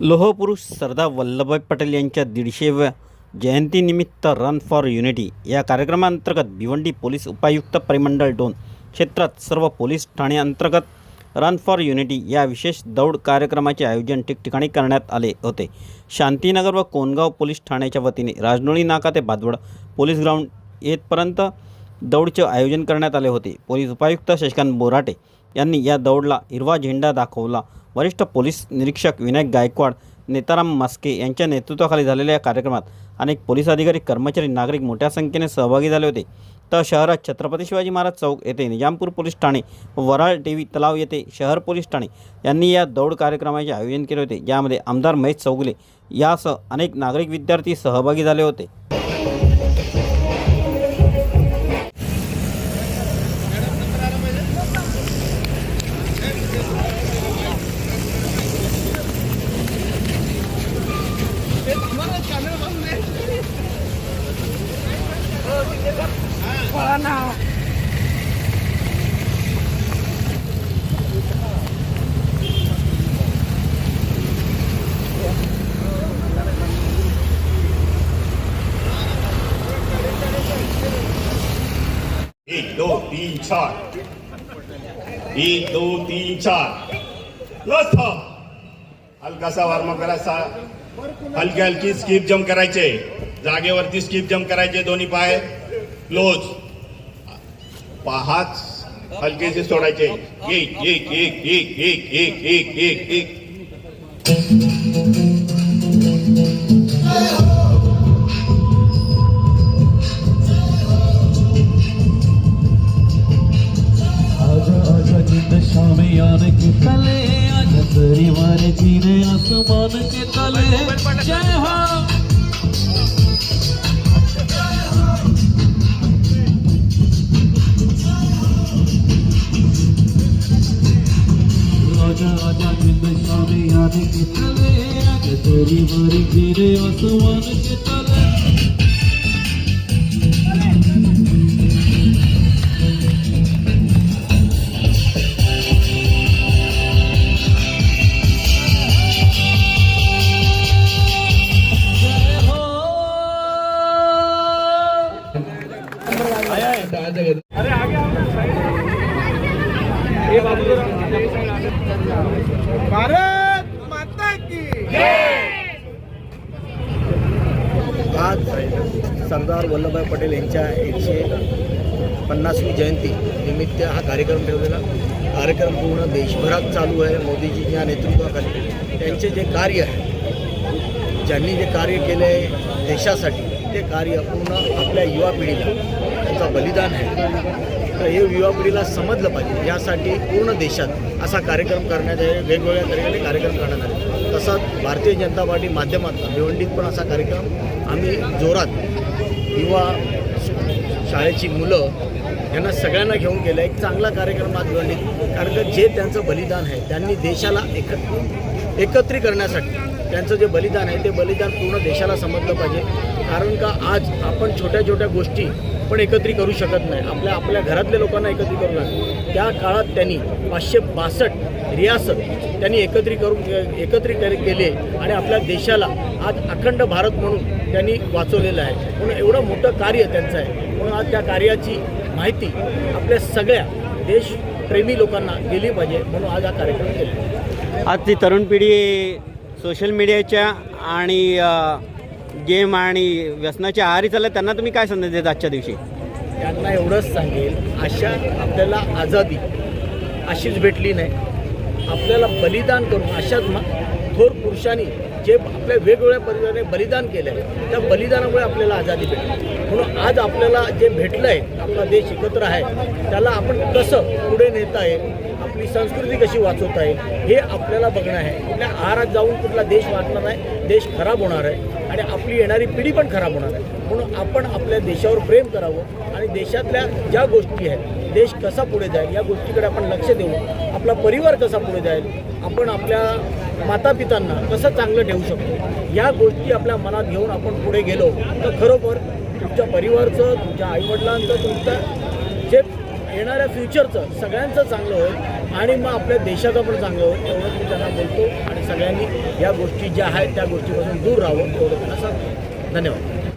लोहपुरुष सरदार वल्लभभाई पटेल यांच्या दीडशेव्या जयंतीनिमित्त रन फॉर युनिटी या कार्यक्रमाअंतर्गत भिवंडी पोलीस उपायुक्त परिमंडळ दोन क्षेत्रात सर्व पोलीस ठाण्याअंतर्गत रन फॉर युनिटी या विशेष दौड कार्यक्रमाचे आयोजन ठिकठिकाणी करण्यात आले होते. शांतीनगर व कोनगाव पोलीस ठाण्याच्या वतीने राजनोळी नाका ते भादवड पोलीस ग्राउंड येथपर्यंत दौडचे आयोजन करण्यात आले होते. पोलीस उपायुक्त शशिकांत बोराटे यांनी या दौडला हिरवा झेंडा दाखवला. वरिष्ठ पोलीस निरीक्षक विनायक गायकवाड नेताराम मास्के यांच्या नेतृत्वाखाली झालेल्या या कार्यक्रमात अनेक पोलीस अधिकारी कर्मचारी नागरिक मोठ्या संख्येने सहभागी झाले होते. तर शहरात छत्रपती शिवाजी महाराज चौक येथे निजामपूर पोलीस ठाणे व वराळ देवी तलाव येथे शहर पोलीस ठाणे यांनी या दौड कार्यक्रमाचे आयोजन केले होते. ज्यामध्ये आमदार महेश चौगुले यासह अनेक नागरिक विद्यार्थी सहभागी झाले होते. एक दो तीन चार। एक दो तीन चार। लस हलकासा वार्म करायचा. हलकी हलकी स्किप जम्प करायचे. जागेवरती स्किप जम्प करायचे दोन्ही पाय. क्लोज पाच हलकेचे सोडायचे. एक एक एक एक एक एक एक एक एक. आजा आजा जिंद शामे यार के तले आजा परिवार जीने आसमान के तरी बरी गिरे आसमान के तले अरे आगे आओ ना साइड ए बाबू भारत सरदार वल्लभभाई पटेल यांच्या एकशे पन्नासवी जयंती निमित्त हा कार्यक्रम ठेवलेला. कार्यक्रम पूर्ण देशभरात चालू आहे. मोदीजीच्या नेतृत्वाखाली. त्यांचे जे कार्य आहे ज्यांनी जे कार्य केले आहे देशासाठी ते कार्य पूर्ण आपल्या युवा पिढीला त्यांचं बलिदान आहे. तर हे युवा पिढीला समजलं पाहिजे. यासाठी पूर्ण देशात असा कार्यक्रम करण्यात आहे. वेगवेगळ्या तऱ्हेने कार्यक्रम करण्यात आले. तसंच भारतीय जनता पार्टी माध्यमातून भिवंडीत पण असा कार्यक्रम आम्ही जोरात युवा शाळेची मुलं यांना सगळ्यांना घेऊन गेलं एक चांगला कार्यक्रम आज भिवंडीत. कारण का जे त्यांचं बलिदान आहे त्यांनी देशाला एक एकत्रित करण्यासाठी त्यांचं जे बलिदान आहे ते बलिदान पूर्ण देशाला समजलं पाहिजे. कारण का आज आपण छोट्या छोट्या गोष्टी पण एकत्रित करू शकत नाही. आपल्या आपल्या घरातल्या लोकांना एकत्रित करू लागतो त्या काळात त्यांनी पाचशे बासष्ट रियासत त्यांनी एकत्रित करून एकत्रित केले आणि आपल्या देशाला आज अखंड भारत म्हणून त्यांनी वाचवलेलं आहे. म्हणून एवढं मोठं कार्य त्यांचं आहे. म्हणून आज त्या कार्याची माहिती आपल्या सगळ्या देशप्रेमी लोकांना गेली पाहिजे म्हणून आज हा कार्यक्रम केला आज ती तरुण पिढी सोशल मीडियाच्या आणि गेम आणि व्यसनाच्या आहारी चालल्या त्यांना तुम्ही काय संदेश देता आजच्या दिवशी? त्यांना एवढंच सांगेल अशा आपल्याला आझादी अशीच भेटली नाही. आपल्याला बलिदान करून अशाच मा थोर पुरुषांनी जे आपल्या वेगवेगळ्या पद्धतीने बलिदान केलं आहे त्या बलिदानामुळे आपल्याला आझादी भेटली. म्हणून आज आपल्याला जे भेटलं आहे आपला देश एकत्र आहे त्याला आपण कसं पुढे नेता येईल आपली संस्कृती कशी वाचवता येईल हे आपल्याला बघणं आहे. आपल्या आहारात जाऊन कुठला देश वाचणार नाही देश खराब होणार आहे आणि आपली येणारी पिढी पण खराब होणार आहे. म्हणून आपण आपल्या देशावर प्रेम करावं आणि देशातल्या ज्या गोष्टी आहेत देश कसा पुढे जाईल या गोष्टीकडे आपण लक्ष देऊ आपला परिवार कसा पुढे जाईल आपण आपल्या मातापितांना कसं चांगलं ठेवू शकतो या गोष्टी आपल्या मनात घेऊन आपण पुढे गेलो तर खरोखर तुमच्या परिवारचं तुमच्या आईवडिलांचं तुमचं जे येणाऱ्या फ्युचरचं सगळ्यांचं चांगलं होईल आणि मग आपल्या देशाचं पण चांगलं होईल एवढं मी त्यांना बोलतो आणि सगळ्यांनी या गोष्टी ज्या आहेत त्या गोष्टीपासून दूर राहावं एवढं त्यांना सांगतो. धन्यवाद.